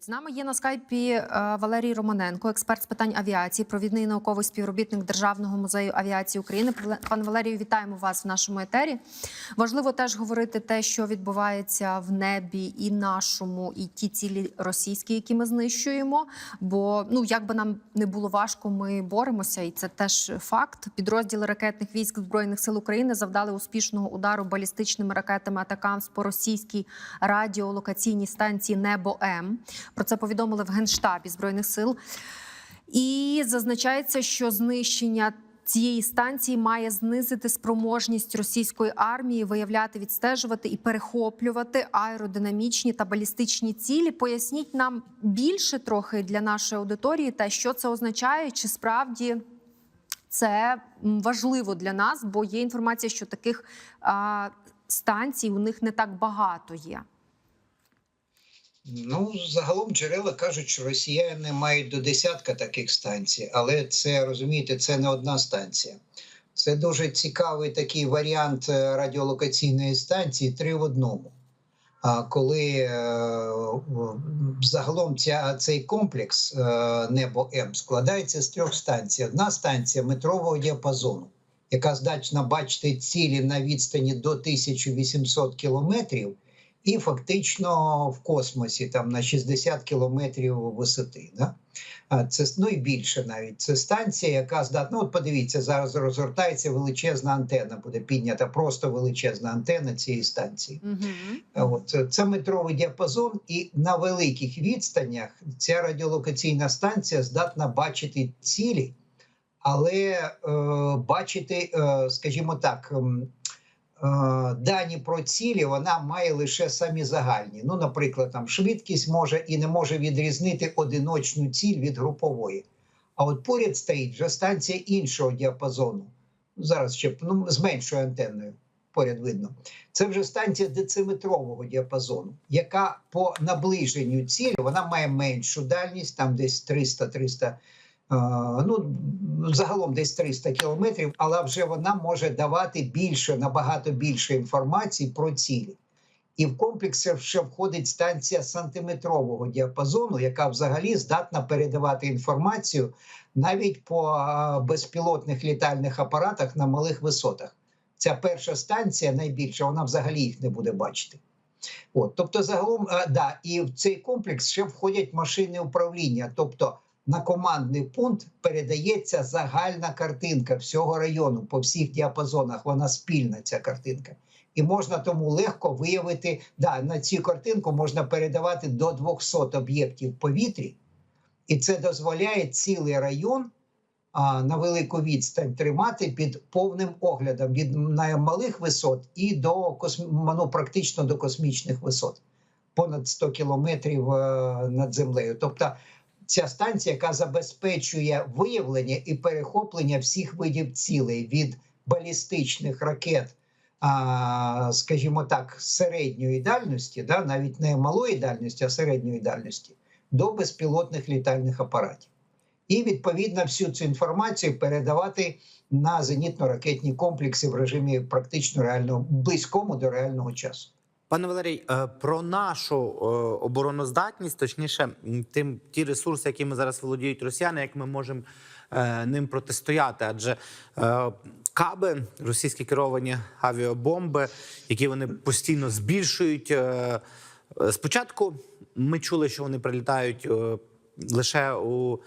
З нами є на скайпі е, Валерій Романенко, експерт з питань авіації, провідний науковий співробітник Державного музею авіації України. Пане Валерію, вітаємо вас в нашому етері. Важливо теж говорити те, що відбувається в небі, і нашому, і ті цілі російські, які ми знищуємо. Бо ну як би нам не було важко, ми боремося, і це теж факт. Підрозділи ракетних військ збройних сил України завдали успішного удару балістичними ракетами атакамс по російській радіолокаційній станції Небо М. Про це повідомили в Генштабі збройних сил. І зазначається, що знищення цієї станції має знизити спроможність російської армії виявляти, відстежувати і перехоплювати аеродинамічні та балістичні цілі. Поясніть нам більше трохи для нашої аудиторії, та що це означає, чи справді це важливо для нас, бо є інформація, що таких а, станцій у них не так багато є. Ну, загалом джерела кажуть, що росіяни мають до десятка таких станцій, але це розумієте, це не одна станція. Це дуже цікавий такий варіант е, радіолокаційної станції три в одному. А коли е, загалом ця, цей комплекс е, Небо М складається з трьох станцій. Одна станція метрового діапазону, яка здатна бачити цілі на відстані до 1800 кілометрів і фактично в космосі там на 60 кілометрів висоти. Да? Це ну і більше навіть. Це станція, яка здатна. Ну, от подивіться, зараз розгортається величезна антена, буде піднята просто величезна антена цієї станції. Угу. От це метровий діапазон, і на великих відстанях ця радіолокаційна станція здатна бачити цілі, але е, бачити, е, скажімо так, дані про цілі вона має лише самі загальні. Ну, наприклад, там швидкість може і не може відрізнити одиночну ціль від групової. А от поряд стоїть вже станція іншого діапазону. Зараз ще ну, з меншою антенною. Поряд видно. Це вже станція дециметрового діапазону, яка по наближенню цілі вона має меншу дальність, там десь 300-300, е, ну загалом десь 300 кілометрів, але вже вона може давати більше, набагато більше інформації про цілі. І в комплекс ще входить станція сантиметрового діапазону, яка взагалі здатна передавати інформацію навіть по е, безпілотних літальних апаратах на малих висотах ця перша станція найбільша, вона взагалі їх не буде бачити. От, тобто, загалом, а, да, і в цей комплекс ще входять машини управління. Тобто на командний пункт передається загальна картинка всього району по всіх діапазонах. Вона спільна, ця картинка. І можна тому легко виявити, да, на цю картинку можна передавати до 200 об'єктів в повітрі, і це дозволяє цілий район а, на велику відстань тримати під повним оглядом від малих висот і до ну, практично до космічних висот, понад 100 кілометрів е, над землею. Тобто ця станція, яка забезпечує виявлення і перехоплення всіх видів цілей від балістичних ракет. Скажімо так, середньої дальності, да, навіть не малої дальності, а середньої дальності, до безпілотних літальних апаратів і відповідно всю цю інформацію передавати на зенітно-ракетні комплекси в режимі практично реального близькому до реального часу. Пане Валерій, е, про нашу е, обороноздатність, точніше, тим ті ресурси, якими зараз володіють росіяни, як ми можемо е, ним протистояти, адже каби, російські керовані авіабомби, які вони постійно збільшують. Спочатку ми чули, що вони прилітають лише у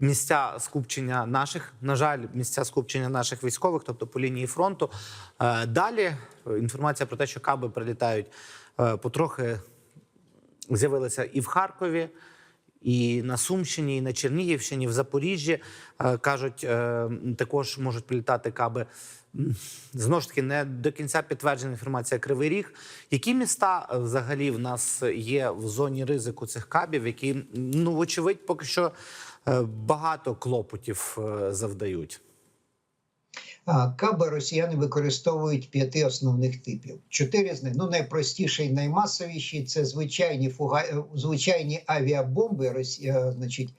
місця скупчення наших, на жаль, місця скупчення наших військових, тобто по лінії фронту. Е, Далі інформація про те, що каби прилітають е, потрохи з'явилася і в Харкові, і на Сумщині, і на Чернігівщині, в Запоріжжі. Е, Кажуть, також можуть прилітати каби. Знову ж таки, не до кінця підтверджена інформація Кривий Ріг. Які міста взагалі в нас є в зоні ризику цих кабів, які ну вочевидь, поки що багато клопотів е, завдають? Каби росіяни використовують п'яти основних типів. Чотири з них ну і наймасовіші це звичайні фуга... е, звичайні авіабомби, Росі... е, значить,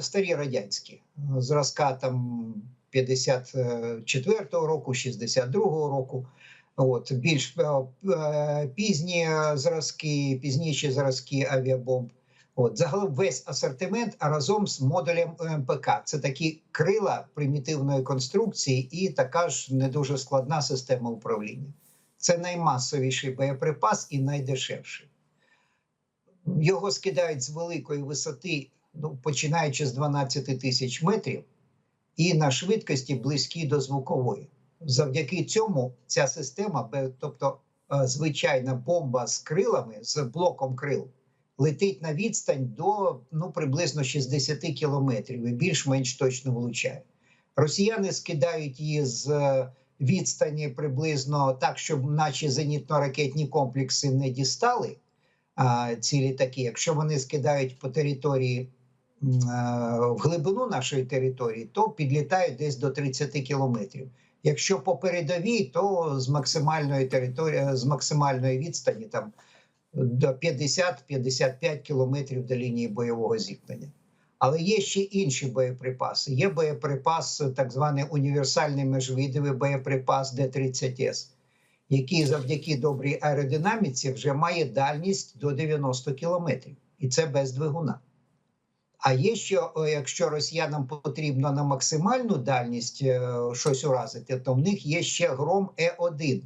старі радянські зразка там 54-го року, 62-го року. От більш е, е, пізні зразки, пізніші зразки авіабомб. От загалом весь асортимент разом з модулем МПК. Це такі крила примітивної конструкції і така ж не дуже складна система управління. Це наймасовіший боєприпас і найдешевший. Його скидають з великої висоти, ну, починаючи з 12 тисяч метрів, і на швидкості близькі до звукової. Завдяки цьому ця система, тобто е, звичайна бомба з крилами, з блоком крил, летить на відстань до ну, приблизно 60 кілометрів і більш-менш точно влучає. Росіяни скидають її з е, відстані приблизно так, щоб наші зенітно-ракетні комплекси не дістали а, ці літаки. Якщо вони скидають по території м, е, в глибину нашої території, то підлітають десь до 30 кілометрів. Якщо по передовій, то з максимальної території, з максимальної відстані там до 50-55 кілометрів до лінії бойового зіткнення. Але є ще інші боєприпаси. Є боєприпас, так званий універсальний межвидовий боєприпас Д-30С, який завдяки добрій аеродинаміці вже має дальність до 90 кілометрів, і це без двигуна. А є ще, якщо росіянам потрібно на максимальну дальність е, щось уразити, то в них є ще гром Е1.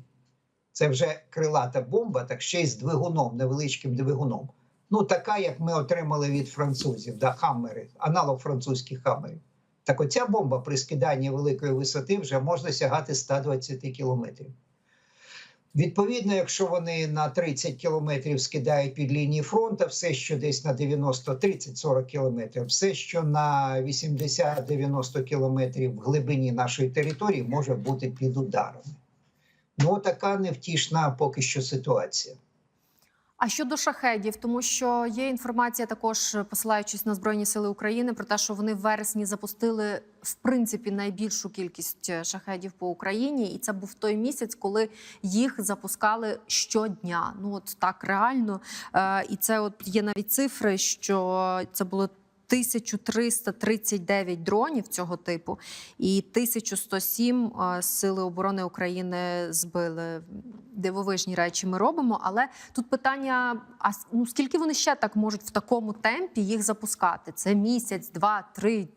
Це вже крилата бомба, так ще й з двигуном, невеличким двигуном. Ну, така, як ми отримали від французів, да, хаммери, аналог французьких хаммерів. Так оця бомба при скиданні великої висоти вже може сягати 120 кілометрів. Відповідно, якщо вони на 30 кілометрів скидають під лінії фронту, все, що десь на 90, 30-40 кілометрів, все, що на 80-90 кілометрів в глибині нашої території, може бути під ударами. Ну, така невтішна поки що ситуація. А щодо шахедів, тому що є інформація, також посилаючись на збройні сили України, про те, що вони в вересні запустили в принципі найбільшу кількість е, шахедів по Україні, і це був той місяць, коли їх запускали щодня. Ну от так реально. Е, і це от є навіть цифри, що це було. 1339 дронів цього типу, і 1107 е, сили оборони України збили. Дивовижні речі ми робимо. Але тут питання: а ну скільки вони ще так можуть в такому темпі їх запускати? Це місяць, два, три,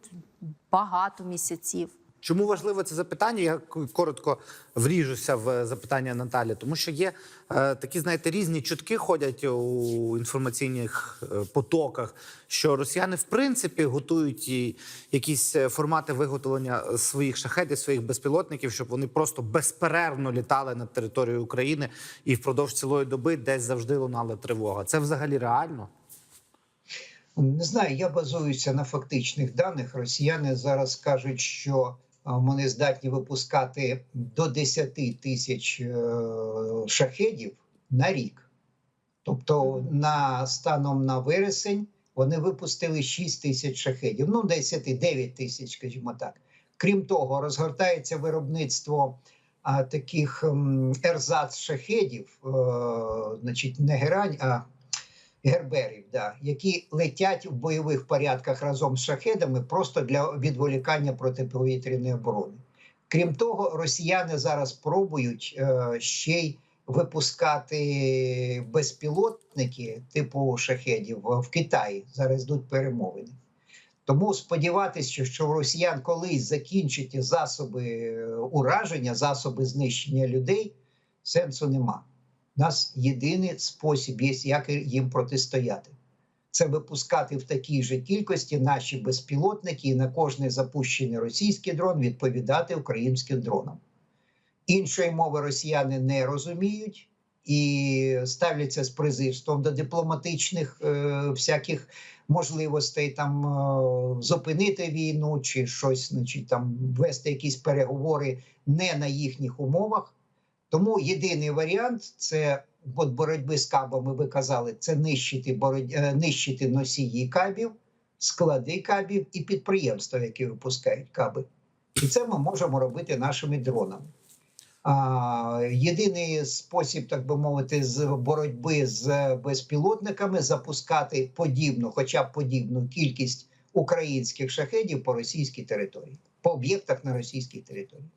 багато місяців. Чому важливе це запитання? Я коротко вріжуся в запитання Наталі, тому що є е, такі, знаєте, різні чутки ходять у інформаційних е, потоках, що росіяни в принципі готують і якісь е, формати виготовлення своїх шахетів, своїх безпілотників, щоб вони просто безперервно літали над територією України і впродовж цілої доби десь завжди лунала тривога. Це взагалі реально? Не знаю, я базуюся на фактичних даних. Росіяни зараз кажуть, що вони здатні випускати до 10 тисяч е, шахедів на рік. Тобто, на станом на вересень вони випустили 6 тисяч шахедів, ну 10, 9 тисяч, скажімо так. Крім того, розгортається виробництво а, таких м, ерзац шахедів, е, значить, не герань, а герберів, да, які летять в бойових порядках разом з шахедами просто для відволікання протиповітряної оборони. Крім того, росіяни зараз пробують е, ще й випускати безпілотники типу шахедів в Китаї. Зараз йдуть перемовини. Тому сподіватися, що, в росіян колись закінчать засоби е, ураження, засоби знищення людей, сенсу нема. Нас єдиний спосіб є, як їм протистояти. Це випускати в такій же кількості наші безпілотники і на кожний запущений російський дрон відповідати українським дронам. Іншої мови росіяни не розуміють і ставляться з презирством до дипломатичних е, всяких можливостей там е, зупинити війну чи щось, значить, там вести якісь переговори не на їхніх умовах. Тому єдиний варіант це от боротьби з кабами. Ви казали, це нищити бороть... е, нищити носії кабів, склади кабів і підприємства, які випускають каби. І це ми можемо робити нашими дронами. А, єдиний спосіб, так би мовити, з боротьби з безпілотниками запускати подібну, хоча б подібну кількість українських шахедів по російській території, по об'єктах на російській території.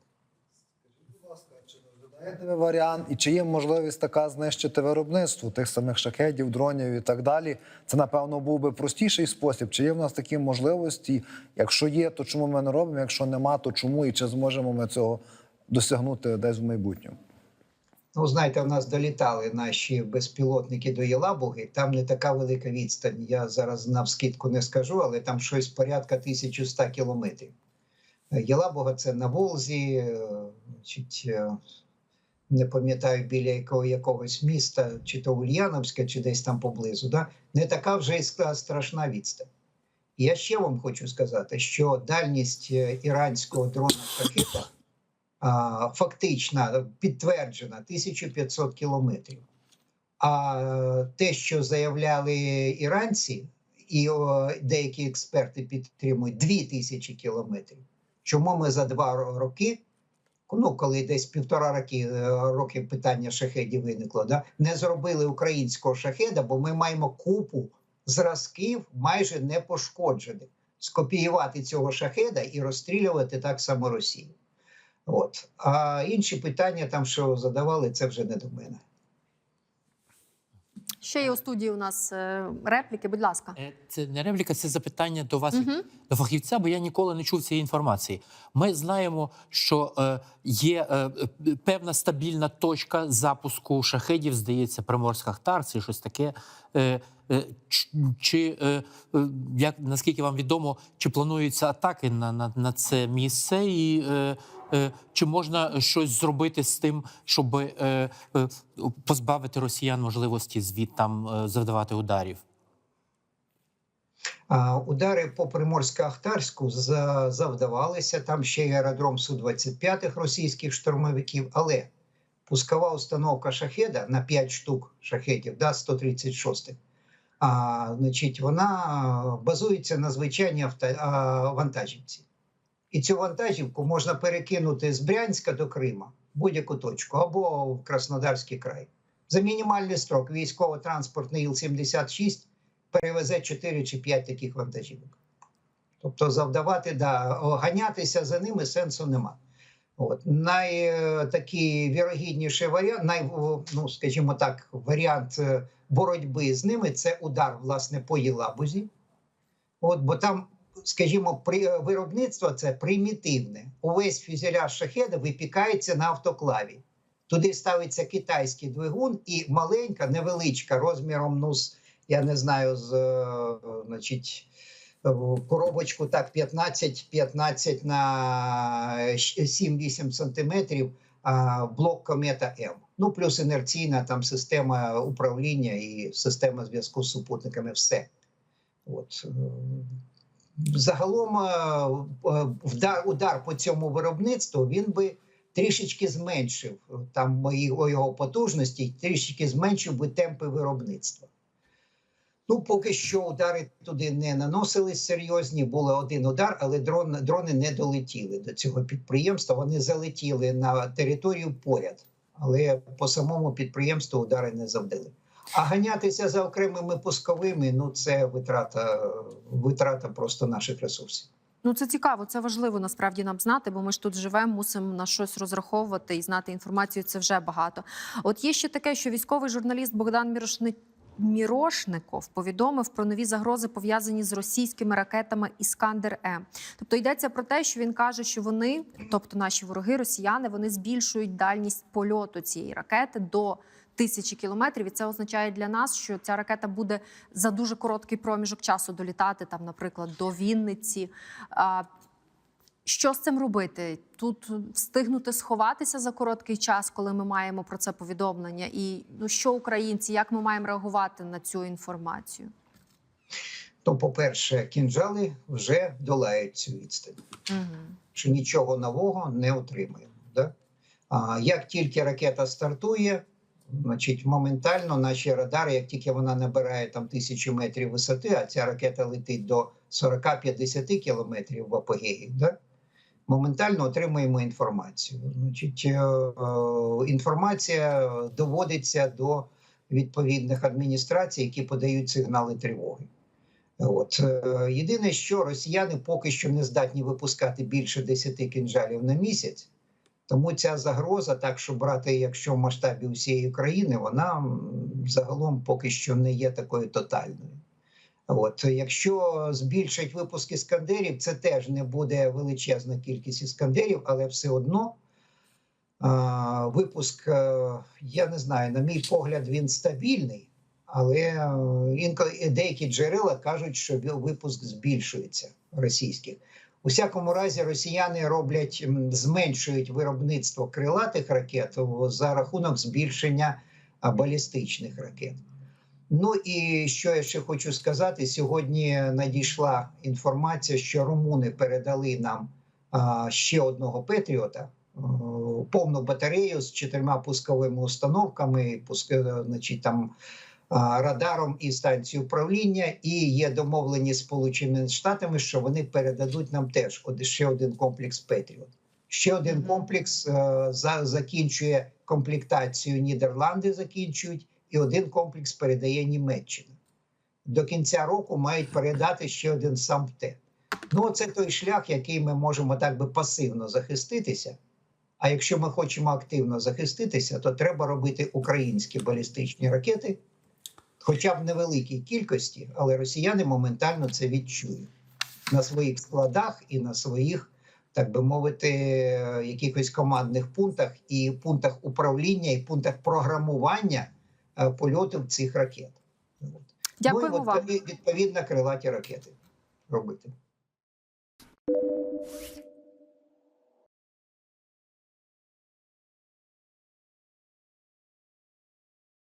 Будь ласка, чи розглядаєте Є тебе варіант, і чи є можливість така знищити виробництво тих самих шахедів, дронів і так далі? Це напевно був би простіший спосіб. Чи є в нас такі можливості? Якщо є, то чому ми не робимо? Якщо нема, то чому і чи зможемо ми цього досягнути десь в майбутньому? Ну, знаєте, в нас долітали наші безпілотники до Єлабуги. Там не така велика відстань. Я зараз навскидку не скажу, але там щось порядка 1100 кілометрів. Єлабуга це на Волзі, значить, е, не пам'ятаю біля якого, якогось міста, чи то Ульяновське, чи десь там поблизу. Да? Не така вже ска- страшна відстань. І Я ще вам хочу сказати, що дальність е, іранського дрона шахета фактично підтверджена 1500 кілометрів. А те, що заявляли іранці, і деякі експерти підтримують 2000 кілометрів. Чому ми за два роки, ну коли десь півтора роки, е, роки питання шахедів виникло, да, не зробили українського шахеда, бо ми маємо купу зразків майже непошкоджених. Скопіювати цього шахеда і розстрілювати так само Росію. От. А інші питання, там, що задавали, це вже не до мене. Ще є у студії у нас е, репліки. Будь ласка. Е, Це не репліка, це запитання до вас, Мгм. до фахівця, бо я ніколи не чув цієї інформації. Ми знаємо, що е, є певна стабільна точка запуску шахедів, здається, Приморська Ахтар, це щось таке. Чи як наскільки вам відомо, чи плануються атаки на, на, на це місце, і чи можна щось зробити з тим, щоб е, е, позбавити росіян можливості звідтам е, завдавати ударів? Удари по Приморсько-Ахтарську завдавалися. Там ще й аеродром Су-25 російських штурмовиків, але пускова установка шахеда на 5 штук шахедів, да, 136 а, значить, вона базується на звичайній авто, а, вантажівці. І цю вантажівку можна перекинути з Брянська до Крима, будь-яку точку, або в Краснодарський край. За мінімальний строк військово-транспортний Іл-76 перевезе 4 чи 5 таких вантажівок. Тобто завдавати, да, ганятися за ними сенсу нема. От. Най, е, такий вірогідніший варіант, най, ну, скажімо так, варіант е, боротьби з ними це удар власне по Єлабузі. От, бо там, скажімо, при, виробництво це примітивне. Увесь фюзеляж шахеда випікається на автоклаві. Туди ставиться китайський двигун і маленька, невеличка розміром, ну, з, я не знаю, з е, значить, е, коробочку так 15, 15 на 7-8 сантиметрів блок комета М. Ну, плюс інерційна там система управління і система зв'язку з супутниками. Все. От. Загалом е, е, удар по цьому виробництву він би трішечки зменшив е, там його потужності, трішечки зменшив би темпи виробництва. Ну, поки що удари туди не наносились серйозні. Були один удар, але дрон, дрони не долетіли до цього підприємства. Вони залетіли на територію поряд, але по самому підприємству удари не завдали. А ганятися за окремими пусковими ну це витрата, витрата просто наших ресурсів. Ну це цікаво, це важливо насправді нам знати, бо ми ж тут живемо, мусимо на щось розраховувати і знати інформацію. Це вже багато. От є ще таке, що військовий журналіст Богдан Мірошник. Мірошников повідомив про нові загрози пов'язані з російськими ракетами Іскандер М. Тобто йдеться про те, що він каже, що вони, тобто наші вороги, росіяни, вони збільшують дальність польоту цієї ракети до тисячі кілометрів. І це означає для нас, що ця ракета буде за дуже короткий проміжок часу долітати, там, наприклад, до Вінниці. А, що з цим робити? Тут встигнути сховатися за короткий час, коли ми маємо про це повідомлення, і ну що українці, як ми маємо реагувати на цю інформацію? То, по-перше, кінжали вже долають цю відстань. Угу. що нічого нового не отримаємо. Да? А як тільки ракета стартує, значить моментально наші радари, як тільки вона набирає там тисячу метрів висоти, а ця ракета летить до 40-50 кілометрів в апогеї, да? моментально отримуємо інформацію. Значить, е, е, інформація доводиться до відповідних адміністрацій, які подають сигнали тривоги. От е, єдине, що росіяни поки що не здатні випускати більше 10 кінжалів на місяць. Тому ця загроза, так що брати, якщо в масштабі усієї країни, вона загалом поки що не є такою тотальною. От якщо збільшать випуск іскандерів, це теж не буде величезна кількість іскандерів, але все одно а, випуск, е, я не знаю, на мій погляд, він стабільний, але е, інколи деякі джерела кажуть, що випуск збільшується російських. У всякому разі, росіяни роблять зменшують виробництво крилатих ракет за рахунок збільшення балістичних ракет. Ну і що я ще хочу сказати: сьогодні надійшла інформація, що румуни передали нам ще одного Петріота, повну батарею з чотирма пусковими установками, пуск, е, значить, там радаром і станцією управління. І є домовлені з Сполученими Штатами, що вони передадуть нам теж ще один комплекс Петріот. Ще один комплекс е, за, закінчує комплектацію Нідерланди, закінчують, і один комплекс передає Німеччина. До кінця року мають передати ще один САМПТЕ. Ну, це той шлях, який ми можемо так би пасивно захиститися. А якщо ми хочемо активно захиститися, то треба робити українські балістичні ракети, хоча б невеликій кількості, але росіяни моментально це відчують на своїх складах і на своїх, так би мовити, е, якихось командних пунктах і пунктах управління, і пунктах програмування е, польотів цих ракет. Дякуємо ну, і вам. відповідно крилаті ракети робити.